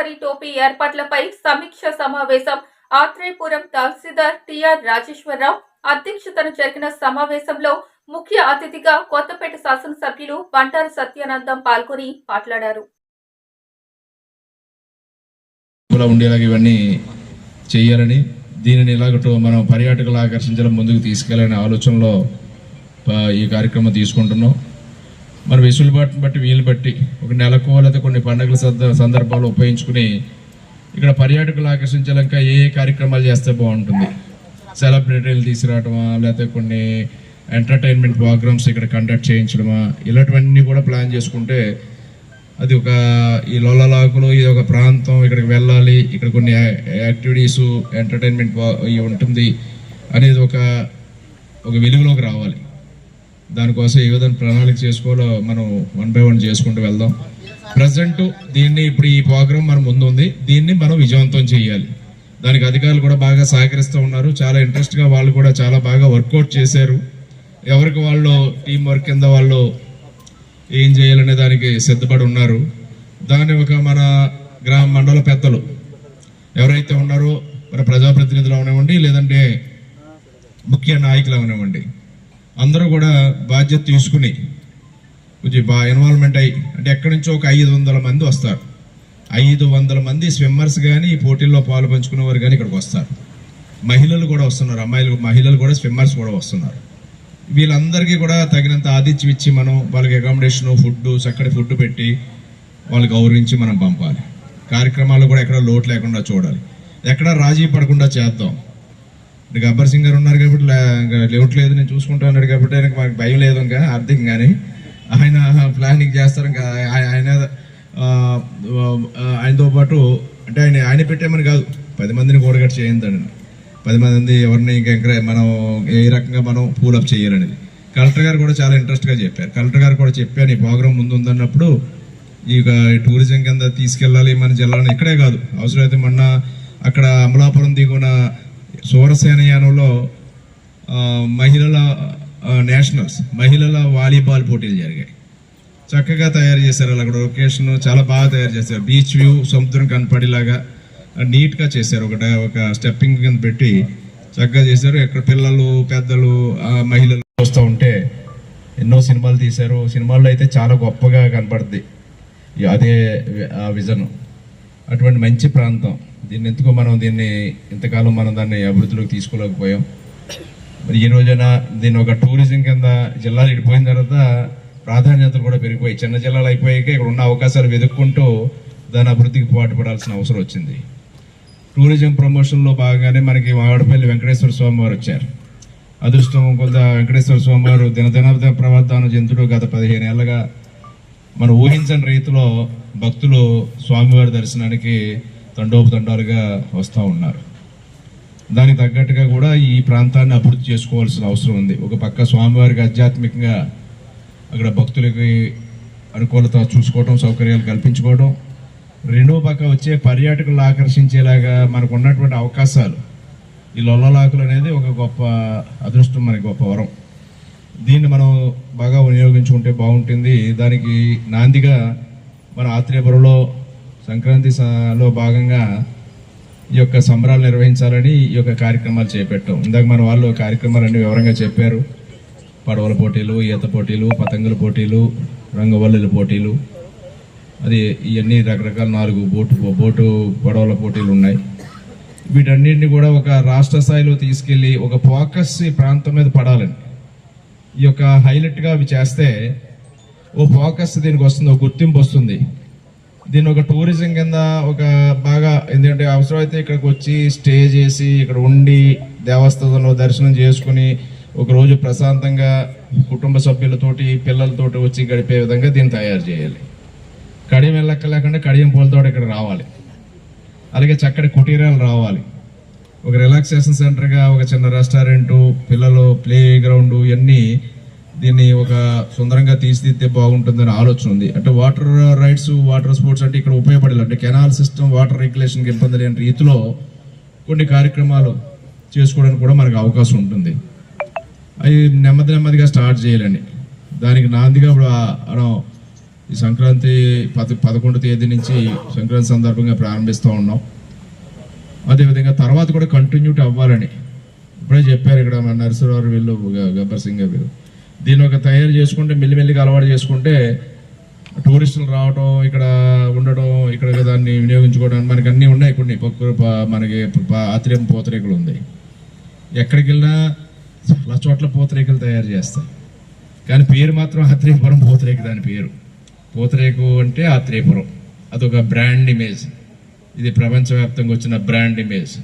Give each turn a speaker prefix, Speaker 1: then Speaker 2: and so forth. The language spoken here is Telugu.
Speaker 1: గోదావరి టోపీ ఏర్పాట్లపై సమీక్ష సమావేశం. ఆత్రేయపురం తహసీల్దార్ టిఆర్ రాజేశ్వరరావు అధ్యక్షతన జరిగిన సమావేశంలో ముఖ్య అతిథిగా కొత్తపేట శాసనసభ్యులు బంటారు సత్యానందం పాల్గొని మాట్లాడారు.
Speaker 2: ఉండేలాగా ఇవన్నీ చేయాలని దీనిని ఇలాగ మనం పర్యాటకులు ఆకర్షించడం ముందుకు తీసుకెళ్ళనే ఆలోచనలో ఈ కార్యక్రమం తీసుకుంటున్నాం. మన వెసులుబాటును బట్టి వీలు బట్టి ఒక నెలకో లేదా కొన్ని పండుగల సంద- సందర్భాలు ఉపయోగించుకుని ఇక్కడ పర్యాటకులు ఆకర్షించాలంక ఏ ఏ కార్యక్రమాలు చేస్తే బాగుంటుంది. సెలబ్రిటీలు తీసుకురావడమా లేకపోతే కొన్ని ఎంటర్టైన్మెంట్ ప్రోగ్రామ్స్ ఇక్కడ కండక్ట్ చేయించడమా ఇలాంటివన్నీ కూడా ప్లాన్ చేసుకుంటే అది ఒక ఈ లోలలాకులు ఇది ఒక ప్రాంతం ఇక్కడికి వెళ్ళాలి ఇక్కడ కొన్ని యాక్టివిటీస్ ఎంటర్టైన్మెంట్ ఉంటుంది అనేది ఒక ఒక వెలుగులోకి రావాలి. దానికోసం ఏ విధంగా ప్రణాళిక చేసుకోవాలో మనం వన్ బై వన్ చేసుకుంటూ వెళ్దాం. ప్రజెంట్ దీన్ని ఇప్పుడు ఈ ప్రోగ్రామ్ మన ముందు ఉంది దీన్ని మనం విజయవంతం చేయాలి. దానికి అధికారులు కూడా బాగా సహకరిస్తూ ఉన్నారు. చాలా ఇంట్రెస్ట్గా వాళ్ళు కూడా చాలా బాగా వర్కౌట్ చేశారు. ఎవరికి వాళ్ళు టీం వర్క్ కింద వాళ్ళు ఏం చేయాలనే దానికి సిద్ధపడి ఉన్నారు. దాన్ని ఒక మన గ్రామ మండల పెద్దలు ఎవరైతే ఉన్నారో మన ప్రజాప్రతినిధులు అవనివ్వండి లేదంటే ముఖ్య నాయకులు అవనివ్వండి. అందరూ కూడా బాధ్యత తీసుకుని కొంచెం బాగా ఇన్వాల్వ్మెంట్ అయ్యి అంటే ఎక్కడి నుంచో ఒక ఐదు వందల మంది వస్తారు. ఐదు వందల మంది స్విమ్మర్స్ కానీ ఈ పోటీల్లో పాలు పంచుకునేవారు కానీ ఇక్కడికి వస్తారు. మహిళలు కూడా వస్తున్నారు. అమ్మాయిలు మహిళలు కూడా స్విమ్మర్స్ కూడా వస్తున్నారు. వీళ్ళందరికీ కూడా తగినంత ఆతిథ్యం ఇచ్చి మనం వాళ్ళకి అకామిడేషను ఫుడ్ చక్కటి ఫుడ్ పెట్టి వాళ్ళు గౌరవించి మనం పంపాలి. కార్యక్రమాలు కూడా ఎక్కడ లోటు లేకుండా చూడాలి. ఎక్కడ రాజీ పడకుండా చేద్దాం. గబ్బర్ సింగ్ గారు ఉన్నారు కాబట్టి లే- ఇంకా లేదు నేను చూసుకుంటా అన్నాడు కాబట్టి ఆయనకు మాకు భయం లేదు ఇంకా అర్థం కానీ. ఆయన ప్లానింగ్ చేస్తారు ఇంకా. ఆయన ఆయనతో పాటు అంటే ఆయన ఆయన పెట్టామని కాదు. పది మందిని కూడగట్టు చేయిందండి పది మంది ఎవరిని ఇంకా మనం ఏ రకంగా మనం పూలప్ చేయాలనేది. కలెక్టర్ గారు కూడా చాలా ఇంట్రెస్ట్గా చెప్పారు. కలెక్టర్ గారు కూడా చెప్పాను ఈ ప్రోగ్రామ్ ముందు ఉందన్నప్పుడు ఇక టూరిజం కింద తీసుకెళ్ళాలి మన జిల్లాలో ఇక్కడే కాదు. అవసరమైతే మొన్న అక్కడ అమలాపురం దిగున సూరసేన యానంలో మహిళల నేషనల్స్ మహిళల వాలీబాల్ పోటీలు జరిగాయి. చక్కగా తయారు చేశారు అక్కడ లొకేషన్ చాలా బాగా తయారు చేశారు. బీచ్ వ్యూ సముద్రం కనపడేలాగా నీట్గా చేశారు. ఒక ఒక స్టెప్పింగ్ కింద పెట్టి చక్కగా చేశారు. ఎక్కడ పిల్లలు పెద్దలు మహిళలు చూస్తూ ఉంటే ఎన్నో సినిమాలు తీశారు. సినిమాల్లో అయితే చాలా గొప్పగా కనపడుద్ది. అదే ఆ విజన్. అటువంటి మంచి ప్రాంతం. దీన్ని ఎందుకో మనం దీన్ని ఇంతకాలం మనం దాన్ని అభివృద్ధిలోకి తీసుకోలేకపోయాం. మరి ఈ రోజున దీన్ని ఒక టూరిజం కింద జిల్లాలు ఇడిపోయిన తర్వాత ప్రాధాన్యతలు కూడా పెరిగిపోయి చిన్న జిల్లాలు అయిపోయాక ఇక్కడ ఉన్న అవకాశాలు వెతుక్కుంటూ దాని అభివృద్ధికి పాటుపడాల్సిన అవసరం వచ్చింది. టూరిజం ప్రమోషన్లో భాగంగానే మనకి మామిడిపల్లి వెంకటేశ్వర స్వామి వారు వచ్చారు. అదృష్టం కొంత వెంకటేశ్వర స్వామి వారు దినదిన ప్రవర్తన చెందుడు గత పదిహేను ఏళ్ళగా మనం ఊహించని రీతిలో భక్తులు స్వామివారి దర్శనానికి తండోపతండాలుగా వస్తూ ఉన్నారు. దానికి తగ్గట్టుగా కూడా ఈ ప్రాంతాన్ని అభివృద్ధి చేసుకోవాల్సిన అవసరం ఉంది. ఒక పక్క స్వామివారికి ఆధ్యాత్మికంగా అక్కడ భక్తులకి అనుకూలత చూసుకోవడం సౌకర్యాలు కల్పించుకోవడం రెండో పక్క వచ్చే పర్యాటకులను ఆకర్షించేలాగా మనకు ఉన్నటువంటి అవకాశాలు. ఈ లొల్లలాకులు అనేది ఒక గొప్ప అదృష్టం మనకి గొప్ప వరం. దీన్ని మనం బాగా వినియోగించుకుంటే బాగుంటుంది. దానికి నాందిగా మన ఆత్రేయపురంలో సంక్రాంతి లో భాగంగా ఈ యొక్క సంబరాలు నిర్వహించాలని ఈ యొక్క కార్యక్రమాలు చేపట్టాం. ఇందాక మన వాళ్ళు కార్యక్రమాలన్నీ వివరంగా చెప్పారు. పడవల పోటీలు ఈత పోటీలు పతంగుల పోటీలు రంగవల్లుల పోటీలు. అది ఇవన్నీ రకరకాల నాలుగు బోటు బోటు పడవల పోటీలు ఉన్నాయి. వీటన్నిటిని కూడా ఒక రాష్ట్ర స్థాయిలో తీసుకెళ్ళి ఒక ఫోకస్ ఈ ప్రాంతం మీద పడాలని ఈ యొక్క హైలైట్గా అవి చేస్తే ఓ ఫోకస్ దీనికి వస్తుంది ఒక గుర్తింపు వస్తుంది. దీన్ని ఒక టూరిజం కింద ఒక బాగా ఎందుకంటే అవసరమైతే ఇక్కడికి వచ్చి స్టే చేసి ఇక్కడ ఉండి దేవస్థానంలో దర్శనం చేసుకుని ఒకరోజు ప్రశాంతంగా కుటుంబ సభ్యులతోటి పిల్లలతోటి వచ్చి గడిపే విధంగా దీన్ని తయారు చేయాలి. కడియం వెళ్ళక్క లేకుండా కడియం పూలతో ఇక్కడ రావాలి. అలాగే చక్కటి కుటీరాలు రావాలి. ఒక రిలాక్సేషన్ సెంటర్గా ఒక చిన్న రెస్టారెంటు పిల్లలు ప్లే గ్రౌండ్ ఇవన్నీ దీన్ని ఒక సుందరంగా తీర్చిదిద్దే బాగుంటుందని ఆలోచన ఉంది. అంటే వాటర్ రైడ్స్ వాటర్ స్పోర్ట్స్ అంటే ఇక్కడ ఉపయోగపడాలి. అంటే కెనాల్ సిస్టమ్ వాటర్ రెగ్యులేషన్కి ఇబ్బంది లేని రీతిలో కొన్ని కార్యక్రమాలు చేసుకోవడానికి కూడా మనకు అవకాశం ఉంటుంది. అవి నెమ్మది నెమ్మదిగా స్టార్ట్ చేయాలండి దానికి నాందిగా ఇప్పుడు మనం ఈ సంక్రాంతి పద పదకొండు తేదీ నుంచి సంక్రాంతి సందర్భంగా ప్రారంభిస్తూ ఉన్నాం. అదేవిధంగా తర్వాత కూడా కంటిన్యూటీ అవ్వాలని. ఇప్పుడే చెప్పారు ఇక్కడ మన నరసింహారావు వీళ్ళు గబ్బర్ సింగ్ వీళ్ళు దీన్ని ఒక తయారు చేసుకుంటే మెల్లిమెల్లిగా అలవాటు చేసుకుంటే టూరిస్టులు రావడం ఇక్కడ ఉండడం ఇక్కడ దాన్ని వినియోగించుకోవడం మనకి అన్నీ ఉన్నాయి కొన్ని. మనకి ఆత్రేయం పూతరేకులు ఉంది. ఎక్కడికి వెళ్ళినా చాలా చోట్ల పూతరేకులు తయారు చేస్తారు. కానీ పేరు మాత్రం ఆత్రేయపురం పూతరేకు దాని పేరు. పూతరేకు అంటే ఆత్రేయపురం. అదొక బ్రాండ్ ఇమేజ్. ఇది ప్రపంచవ్యాప్తంగా వచ్చిన బ్రాండ్ ఇమేజ్.